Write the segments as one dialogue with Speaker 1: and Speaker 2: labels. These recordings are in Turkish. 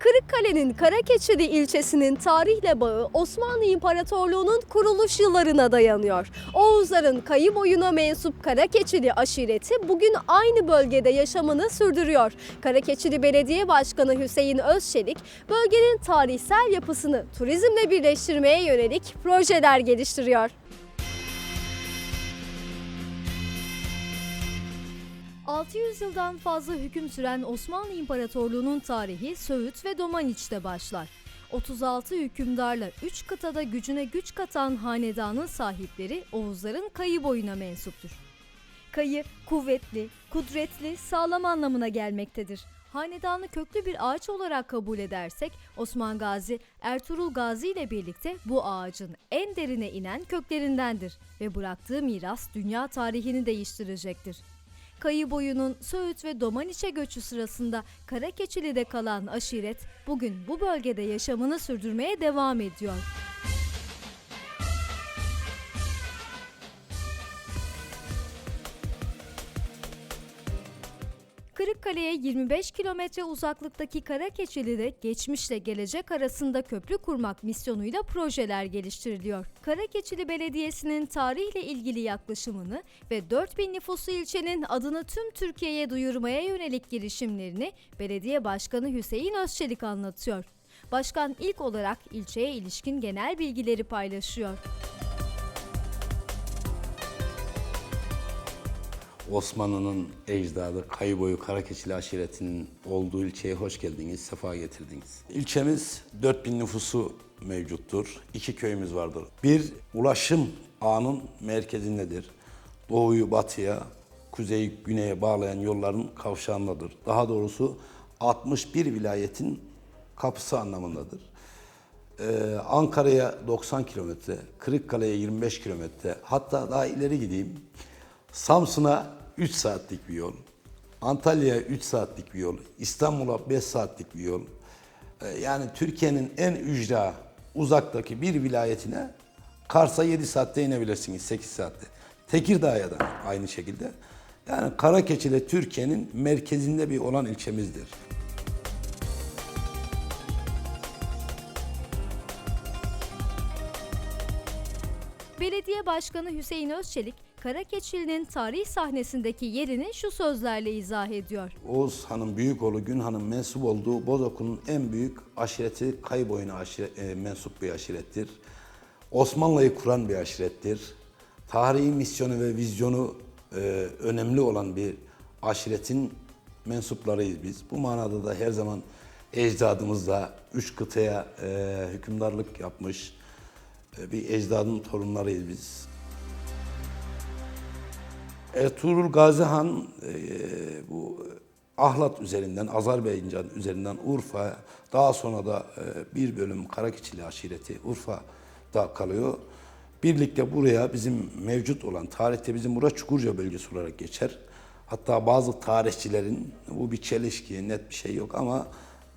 Speaker 1: Kırıkkale'nin Karakeçili ilçesinin tarihle bağı Osmanlı İmparatorluğu'nun kuruluş yıllarına dayanıyor. Oğuzların kayı boyuna mensup Karakeçili aşireti bugün aynı bölgede yaşamını sürdürüyor. Karakeçili Belediye Başkanı Hüseyin Özçelik, bölgenin tarihsel yapısını turizmle birleştirmeye yönelik projeler geliştiriyor. ...600 yıldan fazla hüküm süren Osmanlı İmparatorluğu'nun tarihi Söğüt ve Domaniç'te başlar. 36 hükümdarla 3 kıtada gücüne güç katan hanedanın sahipleri Oğuzların kayı boyuna mensuptur. Kayı kuvvetli, kudretli, sağlam anlamına gelmektedir. Hanedanı köklü bir ağaç olarak kabul edersek Osman Gazi, Ertuğrul Gazi ile birlikte bu ağacın en derine inen köklerindendir ve bıraktığı miras dünya tarihini değiştirecektir. Kayı boyunun Söğüt ve Domaniç'e göçü sırasında Karakeçili'de kalan aşiret bugün bu bölgede yaşamını sürdürmeye devam ediyor. Kırıkkale'ye 25 kilometre uzaklıktaki Karakeçili'de geçmişle gelecek arasında köprü kurmak misyonuyla projeler geliştiriliyor. Karakeçili Belediyesi'nin tarihle ilgili yaklaşımını ve 4000 nüfuslu ilçenin adını tüm Türkiye'ye duyurmaya yönelik girişimlerini Belediye Başkanı Hüseyin Özçelik anlatıyor. Başkan ilk olarak ilçeye ilişkin genel bilgileri paylaşıyor.
Speaker 2: Osmanlı'nın ecdadı Kayıboyu Karakeçili aşiretinin olduğu ilçeye hoş geldiniz, sefa getirdiniz. İlçemiz 4000 nüfusu mevcuttur. İki köyümüz vardır. Bir, ulaşım ağının merkezindedir. Doğuyu batıya, kuzeyi güneye bağlayan yolların kavşağındadır. Daha doğrusu 61 vilayetin kapısı anlamındadır. Ee, Ankara'ya 90 kilometre, Kırıkkale'ye 25 kilometre, hatta daha ileri gideyim. Samsun'a 3 saatlik bir yol, Antalya'ya 3 saatlik bir yol, İstanbul'a 5 saatlik bir yol. Ee, yani Türkiye'nin en ücra uzaktaki bir vilayetine Kars'a 7 saatte inebilirsiniz, 8 saatte. Tekirdağ'a da aynı şekilde. Yani Karakeçili Türkiye'nin merkezinde bir olan ilçemizdir.
Speaker 1: Belediye Başkanı Hüseyin Özçelik, Karakeçili'nin tarih sahnesindeki yerini şu sözlerle izah ediyor.
Speaker 2: Oğuz Han'ın büyük oğlu Gün Han'ın mensup olduğu Bozok'un en büyük aşireti Kayıboyuna aşire, e, mensup bir aşirettir. Osmanlı'yı kuran bir aşirettir. Tarihi misyonu ve vizyonu e, önemli olan bir aşiretin mensuplarıyız biz. Bu manada da her zaman ecdadımızla üç kıtaya e, hükümdarlık yapmış e, bir ecdadın torunlarıyız biz. Ertuğrul Gazi Han e, bu Ahlat üzerinden, Azerbaycan üzerinden Urfa, daha sonra da e, bir bölüm Karakiçili aşireti Urfa'da kalıyor. Birlikte buraya bizim mevcut olan, tarihte bizim burası Çukurca bölgesi olarak geçer. Hatta bazı tarihçilerin, bu bir çelişki, net bir şey yok ama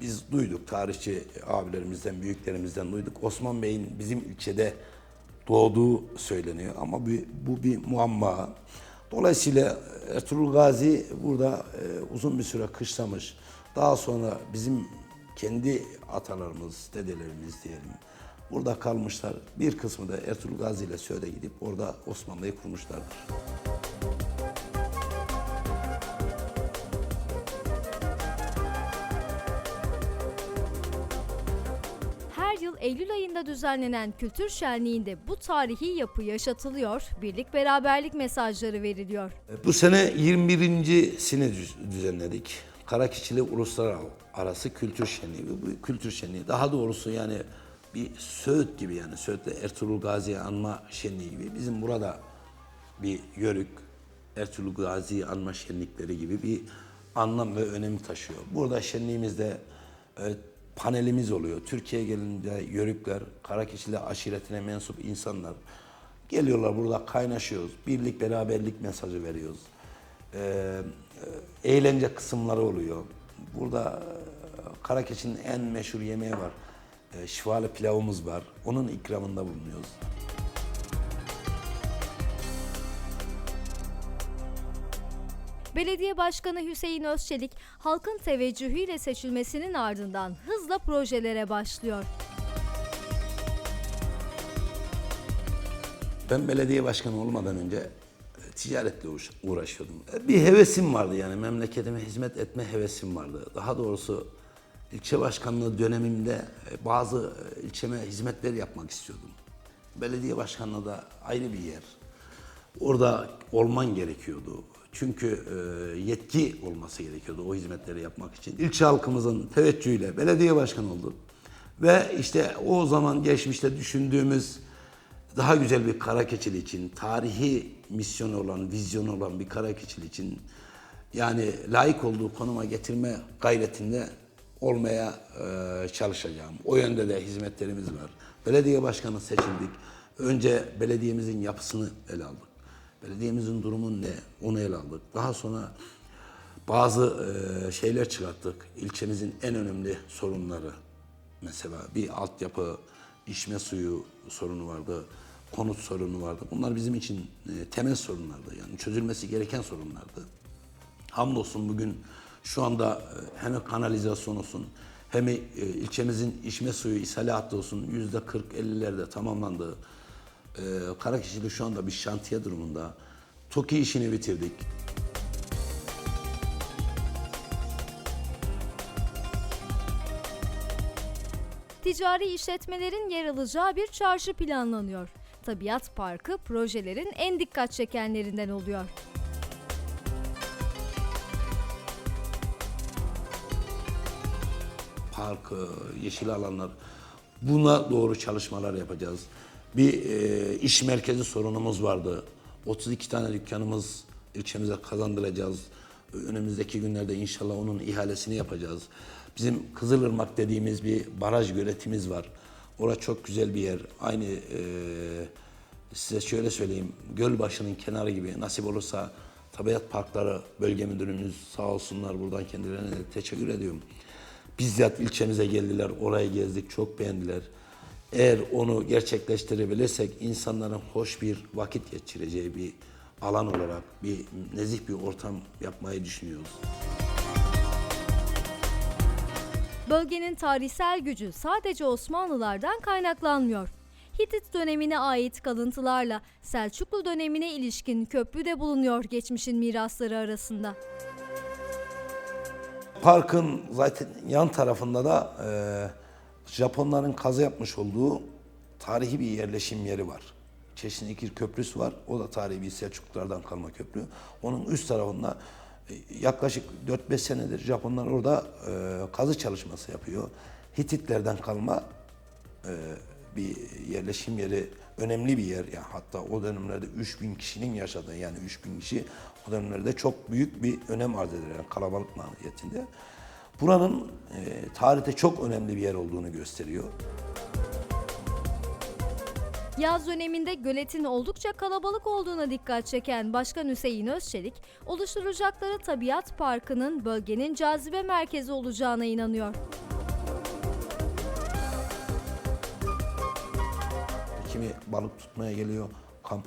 Speaker 2: biz duyduk, tarihçi abilerimizden, büyüklerimizden duyduk. Osman Bey'in bizim ilçede doğduğu söyleniyor ama bu, bu bir muamma. Dolayısıyla Ertuğrul Gazi burada e, uzun bir süre kışlamış. Daha sonra bizim kendi atalarımız, dedelerimiz diyelim burada kalmışlar. Bir kısmı da Ertuğrul Gazi ile Söğüt'e gidip orada Osmanlı'yı kurmuşlardır.
Speaker 1: Eylül ayında düzenlenen kültür şenliğinde bu tarihi yapı yaşatılıyor, birlik beraberlik mesajları veriliyor.
Speaker 2: Bu sene 21.sini düz- düzenledik. Karakiçili Uluslararası Kültür Şenliği. Bu kültür şenliği daha doğrusu yani bir Söğüt gibi yani Söğüt'te Ertuğrul Gazi'yi anma şenliği gibi. Bizim burada bir yörük, Ertuğrul Gazi'yi anma şenlikleri gibi bir anlam ve önem taşıyor. Burada şenliğimizde e, panelimiz oluyor. Türkiye'ye gelince yörükler, Karakiçili aşiretine mensup insanlar geliyorlar burada kaynaşıyoruz. Birlik, beraberlik mesajı veriyoruz. Ee, eğlence kısımları oluyor. Burada e, Karakeç'in en meşhur yemeği var. E, şifalı pilavımız var. Onun ikramında bulunuyoruz.
Speaker 1: Belediye Başkanı Hüseyin Özçelik, halkın teveccühüyle seçilmesinin ardından hızla projelere başlıyor.
Speaker 2: Ben belediye başkanı olmadan önce e, ticaretle uğraş- uğraşıyordum. E, Bir hevesim vardı yani memleketime hizmet etme hevesim vardı. Daha doğrusu ilçe başkanlığı dönemimde e, bazı ilçeme hizmetler yapmak istiyordum. Belediye başkanlığı da ayrı bir yer. Orada olman gerekiyordu. Çünkü e, yetki olması gerekiyordu o hizmetleri yapmak için. İlçe halkımızın teveccühüyle belediye başkanı oldum. Ve işte o zaman geçmişte düşündüğümüz daha güzel bir Karakeçili için, tarihi misyonu olan, vizyonu olan bir Karakeçili için yani layık olduğu konuma getirme gayretinde olmaya e, çalışacağım. O yönde de hizmetlerimiz var. Belediye başkanı seçildik. Önce belediyemizin yapısını ele aldık. Belediyemizin durumu ne? Onu ele aldık. Daha sonra bazı e, şeyler çıkarttık. İlçemizin en önemli sorunları. Mesela bir altyapı, içme suyu sorunu vardı, konut sorunu vardı. Bunlar bizim için e, temel sorunlardı. Yani çözülmesi gereken sorunlardı. Hamdolsun bugün şu anda e, hem kanalizasyon olsun hem ilçemizin içme suyu ishali hattı olsun yüzde 40-50'lerde tamamlandı. E, Karakeşi'de şu anda bir şantiye durumunda. TOKİ işini bitirdik.
Speaker 1: Ticari işletmelerin yer alacağı bir çarşı planlanıyor. Tabiat Parkı projelerin en dikkat çekenlerinden oluyor.
Speaker 2: park, e, yeşil alanlar buna doğru çalışmalar yapacağız. Bir e, iş merkezi sorunumuz vardı. 32 tane dükkanımız ilçemize kazandıracağız. Önümüzdeki günlerde inşallah onun ihalesini yapacağız. Bizim Kızılırmak dediğimiz bir baraj göletimiz var. Orası çok güzel bir yer. Aynı e, size şöyle söyleyeyim. Gölbaşı'nın kenarı gibi nasip olursa Tabiat Parkları Bölge Müdürümüz sağ olsunlar buradan kendilerine teşekkür ediyorum. Bizzat ilçemize geldiler, orayı gezdik, çok beğendiler. Eğer onu gerçekleştirebilirsek insanların hoş bir vakit geçireceği bir alan olarak bir nezih bir ortam yapmayı düşünüyoruz.
Speaker 1: Bölgenin tarihsel gücü sadece Osmanlılardan kaynaklanmıyor. Hitit dönemine ait kalıntılarla Selçuklu dönemine ilişkin köprü de bulunuyor geçmişin mirasları arasında.
Speaker 2: Parkın zaten yan tarafında da e, Japonların kazı yapmış olduğu tarihi bir yerleşim yeri var. Çeşnikir Köprüsü var. O da tarihi bir Selçuklulardan kalma köprü. Onun üst tarafında e, yaklaşık 4-5 senedir Japonlar orada e, kazı çalışması yapıyor. Hititlerden kalma e, bir yerleşim yeri önemli bir yer. Yani hatta o dönemlerde 3000 kişinin yaşadığı yani 3000 kişi o dönemlerde çok büyük bir önem arz eder yani kalabalık mahiyetinde. Buranın e, tarihte çok önemli bir yer olduğunu gösteriyor.
Speaker 1: Yaz döneminde göletin oldukça kalabalık olduğuna dikkat çeken Başkan Hüseyin Özçelik, oluşturacakları Tabiat Parkı'nın bölgenin cazibe merkezi olacağına inanıyor.
Speaker 2: Kimi balık tutmaya geliyor, kamp,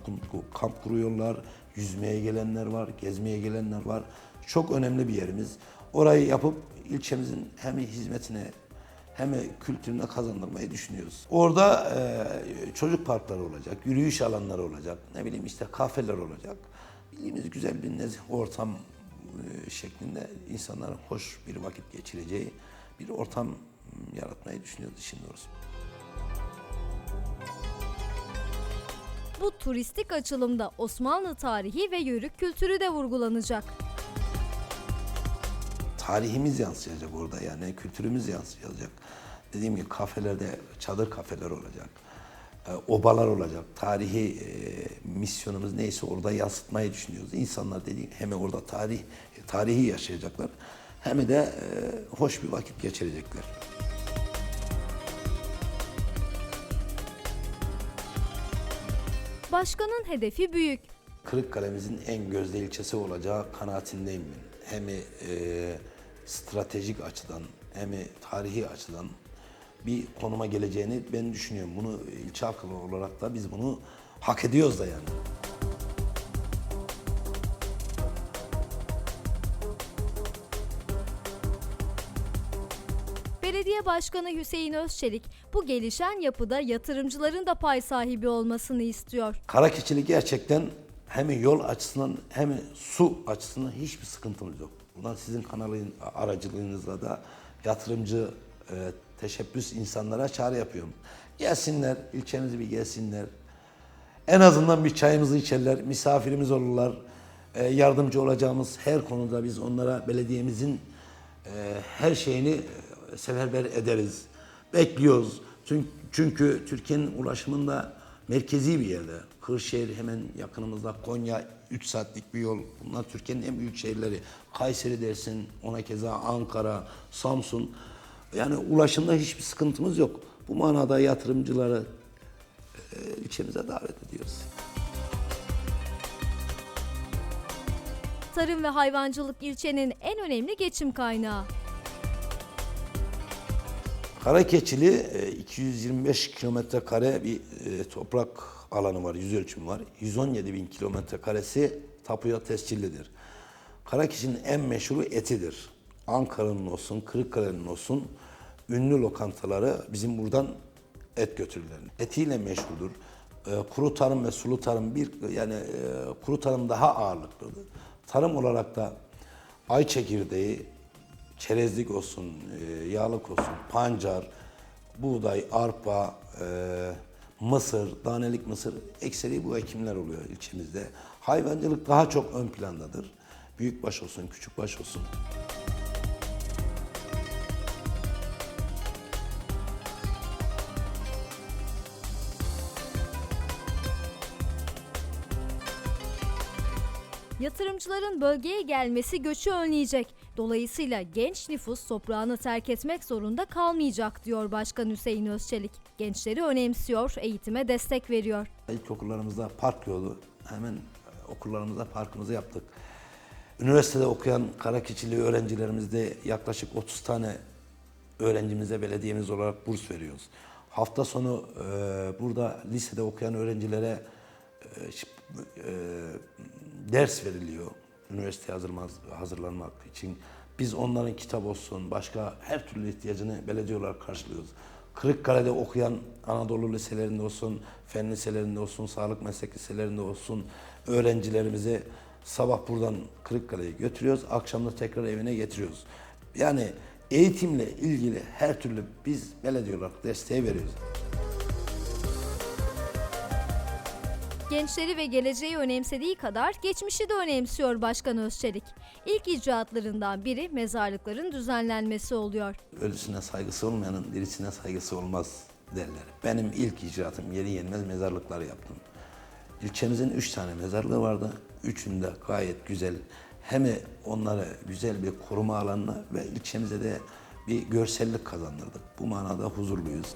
Speaker 2: kamp kuruyorlar, yüzmeye gelenler var, gezmeye gelenler var. Çok önemli bir yerimiz. Orayı yapıp ilçemizin hem hizmetine hem kültürüne kazandırmayı düşünüyoruz. Orada e, çocuk parkları olacak, yürüyüş alanları olacak, ne bileyim işte kafeler olacak. Bildiğimiz güzel bir nezih ortam e, şeklinde insanların hoş bir vakit geçireceği bir ortam m, yaratmayı düşünüyoruz işin doğrusu.
Speaker 1: Bu turistik açılımda Osmanlı tarihi ve yörük kültürü de vurgulanacak.
Speaker 2: Tarihimiz yansıyacak orada yani kültürümüz yansıyacak. Dediğim gibi kafelerde çadır kafeler olacak. e, Obalar olacak. Tarihi e, misyonumuz neyse orada yansıtmayı düşünüyoruz. İnsanlar dediğim hem orada tarih tarihi yaşayacaklar hem de e, hoş bir vakit geçirecekler.
Speaker 1: Başkanın hedefi büyük.
Speaker 2: Kırıkkale'mizin en gözde ilçesi olacağı kanaatindeyim ben. Hem e, stratejik açıdan hem tarihi açıdan bir konuma geleceğini ben düşünüyorum. Bunu ilçe halkı olarak da biz bunu hak ediyoruz da yani.
Speaker 1: Belediye Başkanı Hüseyin Özçelik bu gelişen yapıda yatırımcıların da pay sahibi olmasını istiyor.
Speaker 2: Karakeçili gerçekten hem yol açısından hem su açısından hiçbir sıkıntımız yok. Buradan sizin kanalın aracılığınızla da yatırımcı e, teşebbüs insanlara çağrı yapıyorum. Gelsinler, ilçemizi bir gelsinler. En azından bir çayımızı içerler, misafirimiz olurlar. E, yardımcı olacağımız her konuda biz onlara belediyemizin e, her şeyini e, seferber ederiz. Bekliyoruz. Çünkü, çünkü Türkiye'nin ulaşımında merkezi bir yerde. Kırşehir hemen yakınımızda, Konya 3 saatlik bir yol. Bunlar Türkiye'nin en büyük şehirleri. Kayseri dersin, ona keza Ankara, Samsun. Yani ulaşımda hiçbir sıkıntımız yok. Bu manada yatırımcıları e, ilçemize davet ediyoruz.
Speaker 1: Tarım ve hayvancılık ilçenin en önemli geçim kaynağı.
Speaker 2: Karakeçili e, 225 kilometre kare bir e, toprak alanı var, yüz ölçümü var. 117 bin kilometre karesi tapuya tescillidir. Karakeçinin en meşhuru etidir. Ankara'nın olsun, Kırıkkale'nin olsun ünlü lokantaları bizim buradan et götürürler. Etiyle meşhurdur. E, kuru tarım ve sulu tarım bir yani e, kuru tarım daha ağırlıklıdır. Tarım olarak da ay çekirdeği, çerezlik olsun, e, yağlık olsun, pancar, buğday, arpa, e, mısır, danelik mısır ekseri bu ekimler oluyor ilçemizde. Hayvancılık daha çok ön plandadır. Büyükbaş olsun, küçükbaş olsun.
Speaker 1: Yatırımcıların bölgeye gelmesi göçü önleyecek. Dolayısıyla genç nüfus toprağını terk etmek zorunda kalmayacak diyor Başkan Hüseyin Özçelik. Gençleri önemsiyor, eğitime destek veriyor.
Speaker 2: İlkokullarımızda park yolu, hemen okullarımızda parkımızı yaptık. Üniversitede okuyan Karakeçili öğrencilerimizde yaklaşık 30 tane öğrencimize belediyemiz olarak burs veriyoruz. Hafta sonu e, burada lisede okuyan öğrencilere e, ders veriliyor. Üniversiteye hazırlanmak, hazırlanmak için. Biz onların kitap olsun, başka her türlü ihtiyacını belediye olarak karşılıyoruz. Kırıkkale'de okuyan Anadolu liselerinde olsun, fen liselerinde olsun, sağlık meslek liselerinde olsun öğrencilerimizi sabah buradan Kırıkkale'ye götürüyoruz, akşam da tekrar evine getiriyoruz. Yani eğitimle ilgili her türlü biz belediye olarak desteği veriyoruz.
Speaker 1: Gençleri ve geleceği önemsediği kadar geçmişi de önemsiyor Başkan Özçelik. İlk icraatlarından biri mezarlıkların düzenlenmesi oluyor.
Speaker 2: Ölüsüne saygısı olmayanın dirisine saygısı olmaz derler. Benim ilk icraatım yeri yenmez mezarlıklar yaptım. İlçemizin üç tane mezarlığı vardı. Üçünde gayet güzel hem onları güzel bir koruma alanına ve ilçemize de bir görsellik kazandırdık. Bu manada huzurluyuz.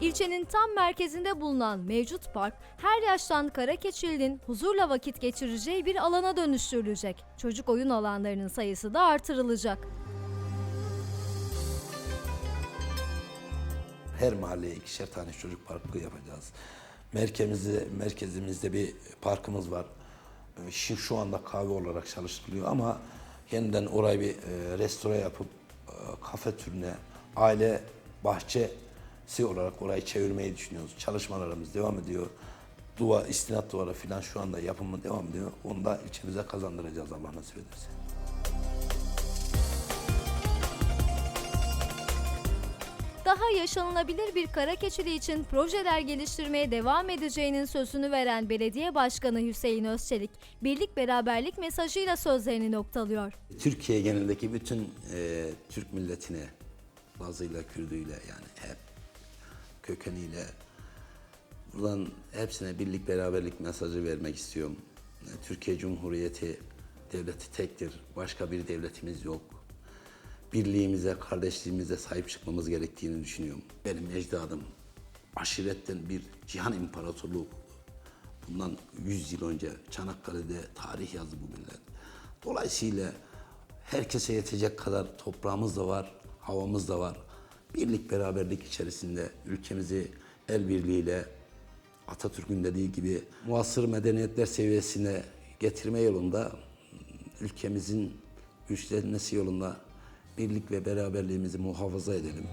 Speaker 1: İlçenin tam merkezinde bulunan mevcut park her yaştan Karakeçili'nin huzurla vakit geçireceği bir alana dönüştürülecek. Çocuk oyun alanlarının sayısı da artırılacak.
Speaker 2: Her mahalleye ikişer tane çocuk parkı yapacağız. Merkezimizde, merkezimizde bir parkımız var. Ee, Şu, anda kahve olarak çalıştırılıyor ama yeniden orayı bir e, restore yapıp e, kafe türüne, aile bahçesi olarak orayı çevirmeyi düşünüyoruz. Çalışmalarımız devam ediyor. Duva, istinat duvarı falan şu anda yapımı devam ediyor. Onu da ilçemize kazandıracağız Allah nasip ederse.
Speaker 1: Daha yaşanılabilir bir Karakeçili için projeler geliştirmeye devam edeceğinin sözünü veren Belediye Başkanı Hüseyin Özçelik, birlik beraberlik mesajıyla sözlerini noktalıyor.
Speaker 2: Türkiye genelindeki bütün e, Türk milletine, Lazıyla, Kürdüyle yani hep kökeniyle buradan hepsine birlik beraberlik mesajı vermek istiyorum. Türkiye Cumhuriyeti devleti tektir. Başka bir devletimiz yok. Birliğimize, kardeşliğimize sahip çıkmamız gerektiğini düşünüyorum. Benim ecdadım aşiretten bir cihan imparatorluğu Bundan 100 yıl önce Çanakkale'de tarih yazdı bu millet. Dolayısıyla herkese yetecek kadar toprağımız da var, havamız da var. Birlik beraberlik içerisinde ülkemizi el birliğiyle Atatürk'ün dediği gibi muasır medeniyetler seviyesine getirme yolunda ülkemizin güçlenmesi yolunda birlik ve beraberliğimizi muhafaza edelim.